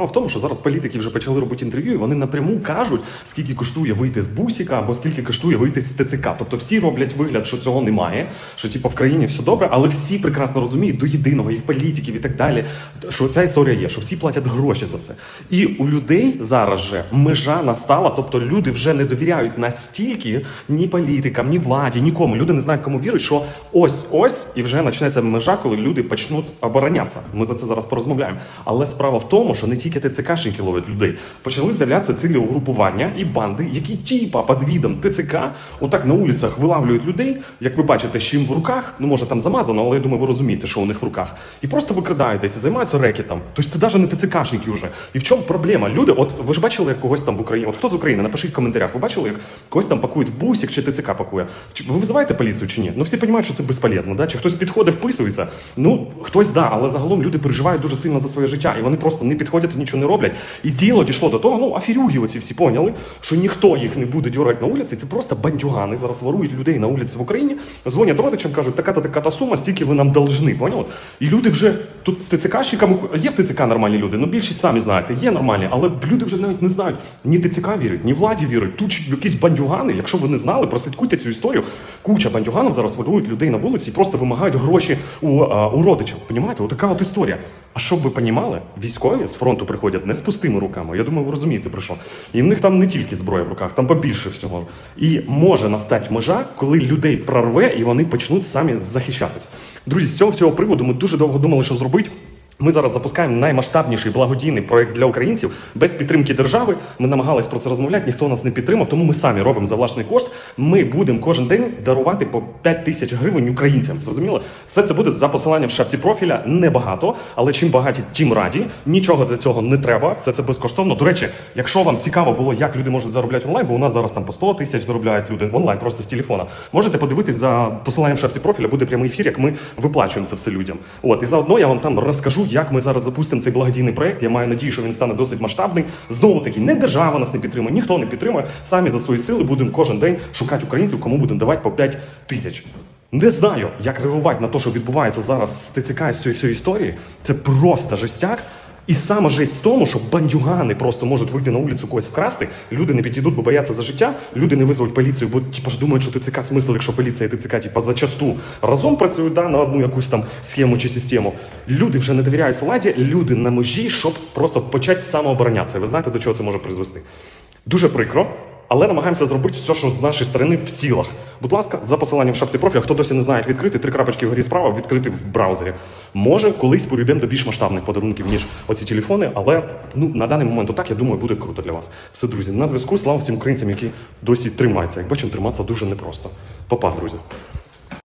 Справа в тому, що зараз політики вже почали робити інтерв'ю, і вони напряму кажуть, скільки коштує вийти з бусіка або скільки коштує вийти з ТЦК. Тобто всі роблять вигляд, що цього немає, що типу в країні все добре, але всі прекрасно розуміють до єдиного і в політиків, і так далі, що ця історія є, що всі платять гроші за це. І у людей зараз же межа настала, тобто люди вже не довіряють настільки ні політикам, ні владі, нікому. Люди не знають, кому вірить, що ось ось і вже почнеться межа, коли люди почнуть оборонятися. Ми за це зараз порозмовляємо. Але справа в тому, що не тільки ТЦКшники ловлять людей, почали з'являтися цілі угрупування і банди, які типа під відом ТЦК отак на вулицях вилавлюють людей, як ви бачите, з чим в руках, ну може там замазано, але я думаю, ви розумієте, що у них в руках, і просто викрадають десь, займаються рекетом. Тобто це навіть не ТЦКшники вже. І в чому проблема? Люди, от ви ж бачили, як когось там в Україні, от хто з України, напишіть в коментарях, ви бачили, як когось там пакують в бусик чи ТЦК пакує. Ви визиваєте поліцію чи ні? Ну всі розуміють, що це безполезно, да? Чи хтось підходить, вписується? Ну хтось да, але загалом люди переживають дуже сильно за своє життя, і вони просто не підходять нічого не роблять. І діло дійшло до того, ну аферюги оці всі поняли, що ніхто їх не буде дюрати на вулиці. Це просто бандюгани. Зараз ворують людей на вулиці в Україні, дзвонять родичам, кажуть, така-то така-то сума, стільки ви нам должны, поняли? І люди вже тут з ТЦКщиками є в ТЦК нормальні люди, ну більшість самі знаєте, є нормальні, але люди вже навіть не знають, ні ТЦК вірять, ні владі вірять. Тут якісь бандюгани, якщо ви не знали, прослідкуйте цю історію. Куча бандюганів зараз ворують людей на вулиці і просто вимагають гроші у, а, у родичів. Понімаєте? Отака от історія. А щоб ви понімали, військові з фронту приходять не з пустими руками. Я думаю, ви розумієте про що. І в них там не тільки зброя в руках, там побільше всього. І може настати межа, коли людей прорве і вони почнуть самі захищатися. Друзі, з цього всього приводу ми дуже довго думали, що зробити. Ми зараз запускаємо наймасштабніший благодійний проект для українців без підтримки держави. Ми намагались про це розмовляти, ніхто нас не підтримав, тому ми самі робимо за власний кошт. Ми будемо кожен день дарувати по 5 тисяч гривень українцям. Зрозуміло? Все це буде за посиланням в шапці профіля. Небагато, але чим багаті, тим раді. Нічого для цього не треба. Все це безкоштовно. До речі, якщо вам цікаво було, як люди можуть заробляти онлайн, бо у нас зараз там по 100 тисяч заробляють люди онлайн, просто з телефона. Можете подивитись за посиланням в шапці профіля, буде прямий ефір, як ми виплачуємо це все людям. От і заодно я вам там розкажу, як ми зараз запустимо цей благодійний проект. Я маю надію, що він стане досить масштабний. Знову таки, не держава нас не підтримує, ніхто не підтримує. Самі за свої сили будемо кожен день шукати українців, кому будемо давати по 5 тисяч. Не знаю, як реагувати на те, що відбувається зараз з ТЦК з історії. Це просто жестяк. І саме жесть в тому, що бандюгани просто можуть вийти на вулицю когось вкрасти, люди не підійдуть, бо бояться за життя, люди не визовуть поліцію, бо типу, ж думають, що ТЦК смисл, якщо поліція і ТЦК типу, зачасту разом працюють да, на одну якусь там схему чи систему. Люди вже не довіряють владі, люди на межі, щоб просто почати самооборонятися. Ви знаєте, до чого це може призвести? Дуже прикро. Але намагаємося зробити все, що з нашої сторони в силах. Будь ласка, за посиланням в шапці профіля, хто досі не знає, як відкрити, три крапочки вгорі справа, відкрити в браузері. Може, колись перейдемо до більш масштабних подарунків, ніж оці телефони, але ну на даний момент отак, я думаю, буде круто для вас. Все, друзі, на зв'язку. Слава всім українцям, які досі тримаються. Як бачимо, триматися дуже непросто. Попа, друзі.